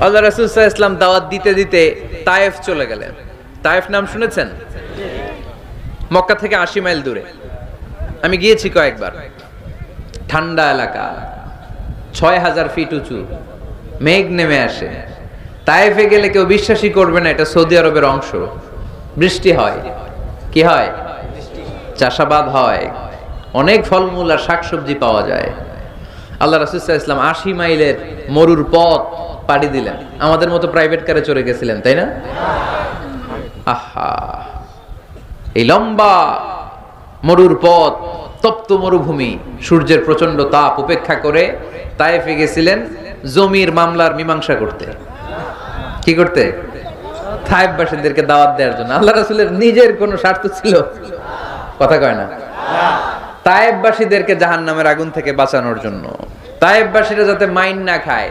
আল্লাহ রাসূল সাল্লাল্লাহু ইসলাম দাওয়াত দিতে দিতে তায়েফ চলে গেলেন। তায়েফ নাম শুনেছেন? মক্কা থেকে আশি মাইল দূরে। আমি গিয়েছি কয়েকবার। ঠান্ডা এলাকা। ছয় হাজার ফিট উঁচু। মেঘ নেমে আসে। তায়েফে গেলে কেউ বিশ্বাসই করবে না, এটা সৌদি আরবের অংশ। বৃষ্টি হয়। কি হয়? চাষাবাদ হয়। অনেক ফলমূল আর শাকসবজি পাওয়া যায়। আল্লাহ রাসুল্লাহ ইসলাম আশি মাইলের মরুর পথ পাড়ি দিলেন। আমাদের মতো প্রাইভেট কারে চড়ে গেছিলেন, তাই না? আহা। এই লম্বা মরুর পথ, তপ্ত মরুভূমি, সূর্যের প্রচণ্ড তাপ উপেক্ষা করে তায়েফে গেছিলেন জমির মামলার মীমাংসা করতে। কি করতে? থাইফবাসীদেরকে দাওয়াত দেওয়ার জন্য। আল্লাহ রাসূলের নিজের কোনো স্বার্থ ছিল? কথা কয় না। তায়েববাসীদেরকে জাহান্নামের আগুন থেকে বাঁচানোর জন্য। তায়েববাসীরা যাতে মাইন না খায়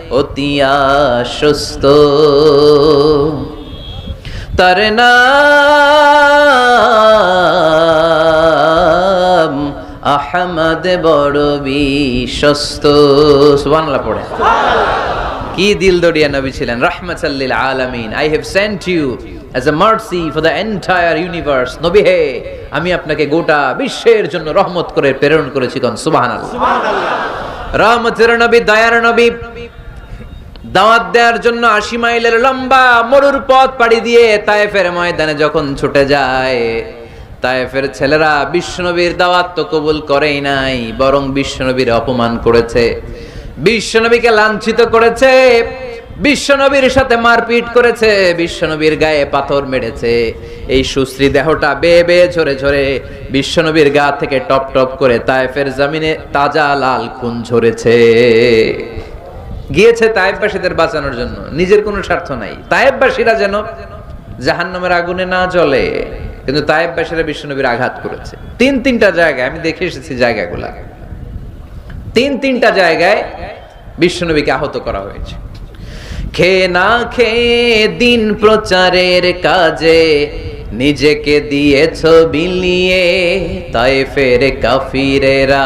অতি আশ্বস্ত। তার নাম আহমদ বড় বিশ্বস্ত। সুবহানাল্লাহ পড়ে। কি দিল দড়িয়া নবী ছিলেন? রাহমাতাল্লিল আলামিন। I have sent you as a mercy for the entire universe নবী হে আমি আপনাকে গোটা বিশ্বের জন্য রহমত করে প্রেরণ করেছি কোন। সুবহানাল্লাহ। রহমতের নবী দয়ার নবী। দাওয়াত দেওয়ার জন্য আশি মাইলের লম্বা মরুর পথ পাড়ি দিয়ে তায়েফের ময়দানে যখন ছুটে যায়, তায়েফের ছেলেরা বিশ্বনবীর দাওয়াত তো কবুল করেই নাই, বরং বিশ্বনবীর অপমান করেছে। বিশ্বনবীকে লাঞ্ছিত করেছে, বিশ্বনবীর সাথে মারপিট করেছে, বিশ্বনবীর গায়ে পাথর মেরেছে। এই সুশ্রী দেহটা বেয়ে বেয়ে ঝরে ঝরে বিশ্বনবীর গা থেকে টপ টপ করে তায়েফের জমিনে তাজা লাল খুন ঝরেছে। গিয়েছে তায়েববাসীদের বাঁচানোর জন্য। নিজের কোনো স্বার্থ নাই। তায়েববাসীরা যেন জাহান্নামের আগুনে না জ্বলে। কিন্তু তায়েববাসীরা বিশ্বনবীর আঘাত করেছে। তিন তিনটা জায়গায়, আমি দেখে এসেছি জায়গাগুলা। তিন তিনটা জায়গায় বিশ্বনবীকে আহত করা হয়েছে। খেয়ে না খেয়ে দিন প্রচারের কাজে নিজেকে দিয়েছ বিলিয়ে তাই ফের কাফিরেরা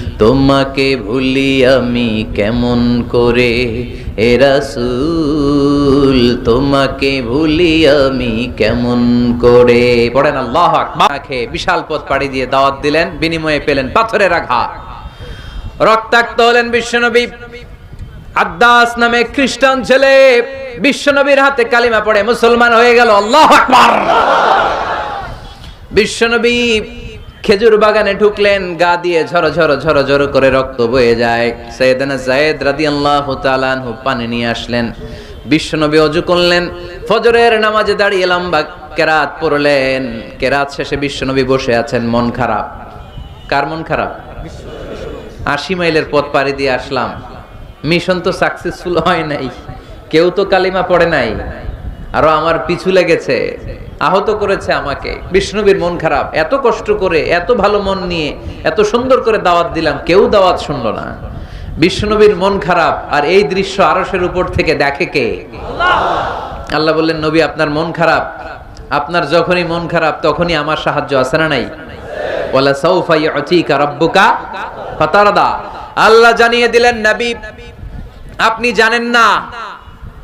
তোমাকে ভুলি আমি কেমন করে? হেরাসুল তোমাকে ভুলি আমি কেমন করে? পড়েন আল্লাহ মাখে বিশাল পথ পাড়ি দিয়ে দাওয়াত দিলেন, বিনিময়ে পেলেন পাথরের আঘাত। রক্তাক্ত হলেন বিশ্বনবী। আদাস নামে খ্রিস্টান ছেলে, বিশ্বনবীর হাতে কালিমা পড়ে মুসলমান হয়ে গেল। আল্লাহ আকবার। বিশ্বনবী খেজুর বাগানে ঢুকলেন, গা দিয়ে ঝর ঝর ঝরো ঝরো করে রক্ত বয়ে যায়। সৈয়দানা জায়েদ রাদিয়াল্লাহু তাআলা আনহু পানি নিয়ে আসলেন। বিশ্বনবী অজু করলেন, ফজরের নামাজে দাঁড়িয়ে লম্বা কেরাত পড়লেন। কেরাত শেষে বিশ্বনবী বসে আছেন, মন খারাপ। কার মন খারাপ? আশি মাইলের পথ পাড়ি দিয়ে আসলাম। মিশন তো সাকসেসফুল হয় নাই, কেউ তো কালিমা পড়ে নাই। আরও আমার পিছু লেগেছে। আহত করেছে আমাকে। বিষ্ণুবীর মন খারাপ। এত কষ্ট করে, এত ভালো মন নিয়ে, এত সুন্দর করে দাওয়াত দিলাম, কেউ দাওয়াত শুনল না। বিষ্ণুবীর মন খারাপ, আর এই দৃশ্য আরসের উপর থেকে দেখে কে? আল্লাহ বললেন, নবী, আপনার মন খারাপ। আপনার যখনই মন খারাপ, তখনই আমার সাহায্য আছে না নাই? ফাতারদা। আল্লাহ জানিয়ে দিলেন, নবী, আপনি জানেন না।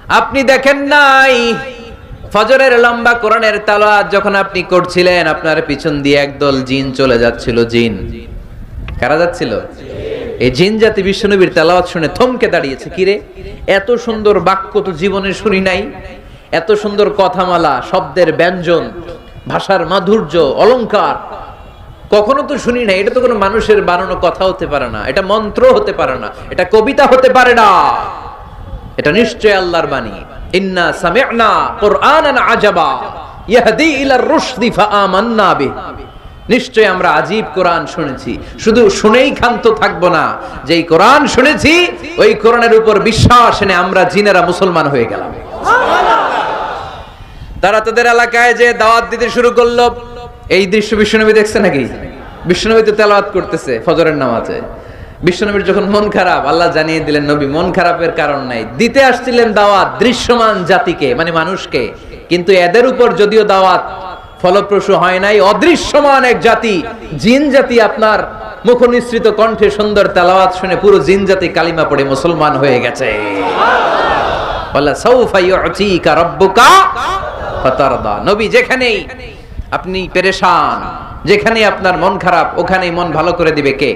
আপনি দেখেন নাই। ফজরের লম্বা কোরআনের তালাওয়াত যখন আপনি করছিলেন, আপনার পিছন দিয়ে একদল জিন চলে যাচ্ছিল, জিন। কারা যাচ্ছিল? এই জিন জাতি বিশ্বনবীর তেলাওয়াত শুনে থমকে দাঁড়িয়েছে। কিরে এত সুন্দর বাক্য তো জীবনে শুনি নাই। এত সুন্দর কথামালা, শব্দের ব্যঞ্জন, ভাষার মাধুর্য, অলংকার, কখনো তো শুনি না এটা তো কোনো মানুষের বানানো কথা হতে পারে না। এটা মন্ত্র হতে পারে না। এটা কবিতা হতে পারে না। এটা নিশ্চয় আল্লাহর বাণী। ইন্না সামি'না কুরআনান আজাবা ইলার রুশদি ফাআমান্না নিশ্চয় আমরা আজীব কোরআন শুনেছি। শুধু শুনেই না কোরআন শুনেছি, ওই কোরআনের উপর বিশ্বাস এনে আমরা জিনেরা মুসলমান হয়ে গেলাম। তারা তাদের এলাকায় যে দাওয়াত দিতে শুরু করল, এই দৃশ্য বিশ্বনবী দেখছে নাকি? বিশ্বনবী তো তেলাওয়াত করতেছে ফজরের নামাজে। বিশ্বনবীর যখন মন খারাপ, আল্লাহ জানিয়ে দিলেন, নবী, মন খারাপের কারণ নাই। দিতে আসছিলেন দাওয়াত দৃশ্যমান জাতিকে মানে মানুষকে। কিন্তু এদের উপর যদিও দাওয়াত ফলপ্রসূ হয় নাই, অদৃশ্যমান এক জাতি, জিন জাতি আপনার মুখ নিঃসৃত কণ্ঠে সুন্দর তেলাওয়াত শুনে পুরো জিন জাতি কালিমা পড়ে মুসলমান হয়ে গেছে। নবী, যেখানেই আপনি পেরেশান যেখানে আপনার মন খারাপ, ওখানেই মন ভালো করে দিবে কে?